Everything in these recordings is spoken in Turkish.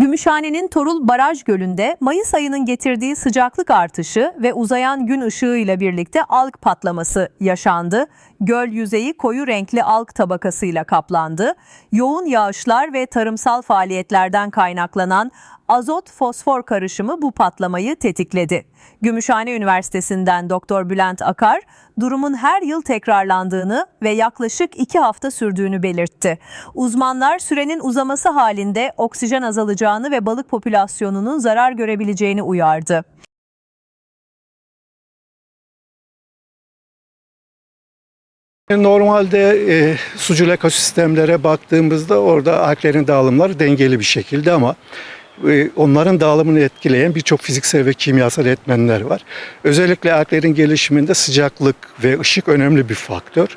Gümüşhane'nin Torul Baraj Gölü'nde Mayıs ayının getirdiği sıcaklık artışı ve uzayan gün ışığıyla birlikte alg patlaması yaşandı. Göl yüzeyi koyu renkli alg tabakasıyla kaplandı. Yoğun yağışlar ve tarımsal faaliyetlerden kaynaklanan azot fosfor karışımı bu patlamayı tetikledi. Gümüşhane Üniversitesi'nden Doktor Bülent Akar, durumun her yıl tekrarlandığını ve yaklaşık iki hafta sürdüğünü belirtti. Uzmanlar sürenin uzaması halinde oksijen azalacağını ve balık popülasyonunun zarar görebileceğini uyardı. Normalde e, sucul ekosistemlere baktığımızda orada alglerin dağılımları dengeli bir şekilde ama onların dağılımını etkileyen birçok fiziksel ve kimyasal etmenler var. Özellikle alglerin gelişiminde sıcaklık ve ışık önemli bir faktör.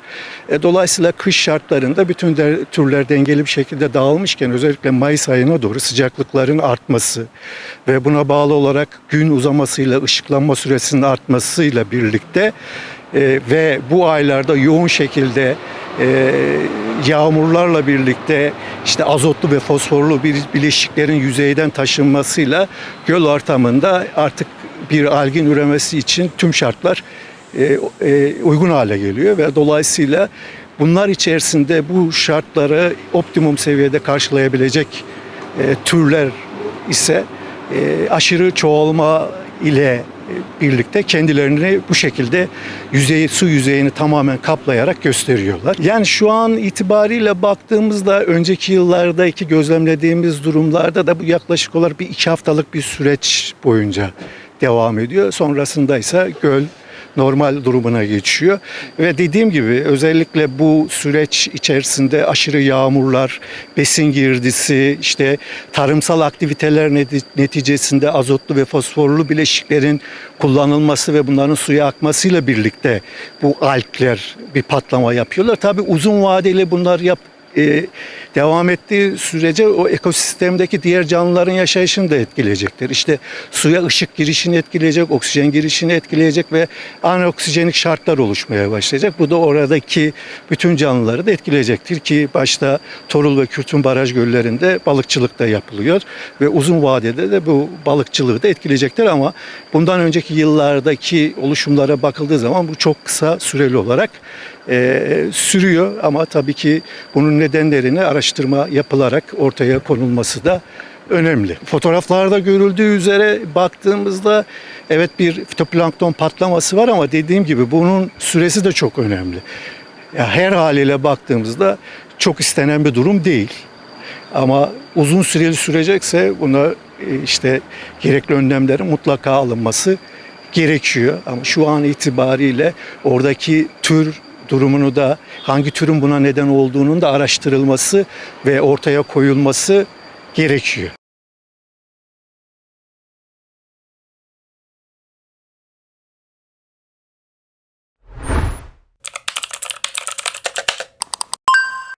E, dolayısıyla kış şartlarında bütün türler dengeli bir şekilde dağılmışken özellikle Mayıs ayına doğru sıcaklıkların artması ve buna bağlı olarak gün uzamasıyla ışıklanma süresinin artmasıyla birlikte e, ve bu aylarda yoğun şekilde e, yağmurlarla birlikte işte azotlu ve fosforlu bir bileşiklerin yüzeyden taşınmasıyla göl ortamında artık bir algin üremesi için tüm şartlar e, e, uygun hale geliyor ve dolayısıyla bunlar içerisinde bu şartları optimum seviyede karşılayabilecek e, türler ise aşırı çoğalma ile birlikte kendilerini bu şekilde yüzeyi su yüzeyini tamamen kaplayarak gösteriyorlar. Yani şu an itibariyle baktığımızda önceki yıllardaki gözlemlediğimiz durumlarda da bu yaklaşık olarak bir iki haftalık bir süreç boyunca devam ediyor. Sonrasında ise göl normal durumuna geçiyor. Ve dediğim gibi özellikle bu süreç içerisinde aşırı yağmurlar, besin girdisi, işte tarımsal aktiviteler neti- neticesinde azotlu ve fosforlu bileşiklerin kullanılması ve bunların suya akmasıyla birlikte bu algler bir patlama yapıyorlar. Tabii uzun vadeli bunlar yap e, devam ettiği sürece o ekosistemdeki diğer canlıların yaşayışını da etkileyecektir. İşte suya ışık girişini etkileyecek, oksijen girişini etkileyecek ve anoksijenik şartlar oluşmaya başlayacak. Bu da oradaki bütün canlıları da etkileyecektir ki başta Torul ve Kürtün Baraj göllerinde balıkçılık da yapılıyor ve uzun vadede de bu balıkçılığı da etkileyecektir ama bundan önceki yıllardaki oluşumlara bakıldığı zaman bu çok kısa süreli olarak e, sürüyor ama tabii ki bunun nedenlerini araştırma yapılarak ortaya konulması da önemli. Fotoğraflarda görüldüğü üzere baktığımızda evet bir fitoplankton patlaması var ama dediğim gibi bunun süresi de çok önemli. Ya her haliyle baktığımızda çok istenen bir durum değil. Ama uzun süreli sürecekse buna e, işte gerekli önlemlerin mutlaka alınması gerekiyor. Ama şu an itibariyle oradaki tür durumunu da hangi türün buna neden olduğunun da araştırılması ve ortaya koyulması gerekiyor.